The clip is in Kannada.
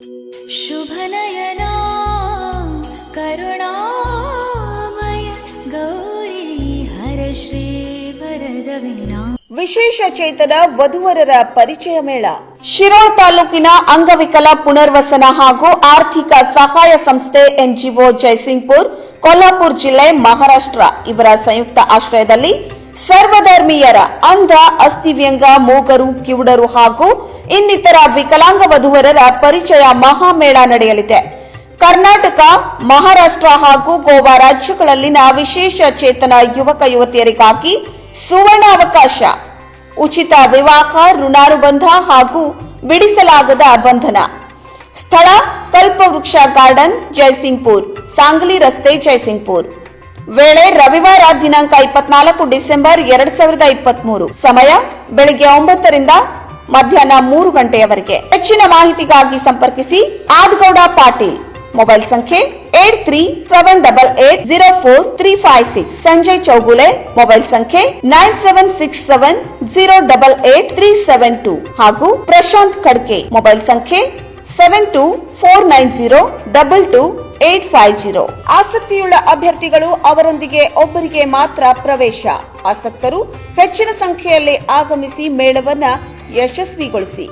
शुभनयना करुणामय गौरी हर श्रीवरदविना ವಿಶೇಷ ಚೇತನ ವಧುವರರ ಪರಿಚಯ ಮೇಳ ಶಿರೋಳ್ ತಾಲೂಕಿನ ಅಂಗವಿಕಲ ಪುನರ್ವಸನ ಹಾಗೂ ಆರ್ಥಿಕ ಸಹಾಯ ಸಂಸ್ಥೆ ಎನ್ಜಿಒ ಜೈಸಿಂಗ್ಪುರ್ ಕೊಲ್ಹಾಪುರ ಜಿಲ್ಲೆ ಮಹಾರಾಷ್ಟ್ರ ಇವರ ಸಂಯುಕ್ತ ಆಶ್ರಯದಲ್ಲಿ ಸರ್ವಧರ್ಮೀಯರ ಅಂಧ, ಅಸ್ಥಿವ್ಯಂಗ, ಮೂಗರು, ಕಿವುಡರು ಹಾಗೂ ಇನ್ನಿತರ ವಿಕಲಾಂಗ ವಧುವರರ ಪರಿಚಯ ಮಹಾಮೇಳ ನಡೆಯಲಿದೆ. ಕರ್ನಾಟಕ, ಮಹಾರಾಷ್ಟ್ರ ಹಾಗೂ ಗೋವಾ ರಾಜ್ಯಗಳಲ್ಲಿನ ವಿಶೇಷ ಚೇತನ ಯುವಕ ಯುವತಿಯರಿಗಾಗಿ ಸುವರ್ಣಾವಕಾಶ, ಉಚಿತ ವಿವಾಹ, ಋಣಾನುಬಂಧ ಹಾಗೂ ಬಿಡಿಸಲಾಗದ ಬಂಧನ. ಸ್ಥಳ ಕಲ್ಪವೃಕ್ಷ ಗಾರ್ಡನ್, ಜಯಸಿಂಗ್ಪುರ್, ಸಾಂಗ್ಲಿ ರಸ್ತೆ ಜೈಸಿಂಗ್ಪುರ್ ವೇಳೆ ರವಿವಾರ ದಿನಾಂಕ ಇಪ್ಪತ್ನಾಲ್ಕು ಡಿಸೆಂಬರ್ ಎರಡ್ ಸಾವಿರದ ಇಪ್ಪತ್ಮೂರು. ಸಮಯ ಬೆಳಿಗ್ಗೆ ಒಂಬತ್ತರಿಂದ ಮಧ್ಯಾಹ್ನ ಮೂರು ಗಂಟೆಯವರೆಗೆ. ಹೆಚ್ಚಿನ ಮಾಹಿತಿಗಾಗಿ ಸಂಪರ್ಕಿಸಿ ಆದ್ಗೌಡ ಪಾಟೀಲ್. ಮೊಬೈಲ್ ಸಂಖ್ಯೆ eight three seven double eight zero four three five six. Sanjay Chougule. Mobile ಸಂಖ್ಯೆ nine seven six seven zero double eight three seven two. ಹಾಗೂ ಪ್ರಶಾಂತ್ ಖಡ್ಕೆ ಮೊಬೈಲ್ ಸಂಖ್ಯೆ seven two four nine zero double two eight five zero. ಆಸಕ್ತಿಯುಳ್ಳ ಅಭ್ಯರ್ಥಿಗಳು ಅವರೊಂದಿಗೆ ಒಬ್ಬರಿಗೆ ಮಾತ್ರ ಪ್ರವೇಶ. ಆಸಕ್ತರು ಹೆಚ್ಚಿನ ಸಂಖ್ಯೆಯಲ್ಲಿ ಆಗಮಿಸಿ ಮೇಳವನ್ನ ಯಶಸ್ವಿಗೊಳಿಸಿ.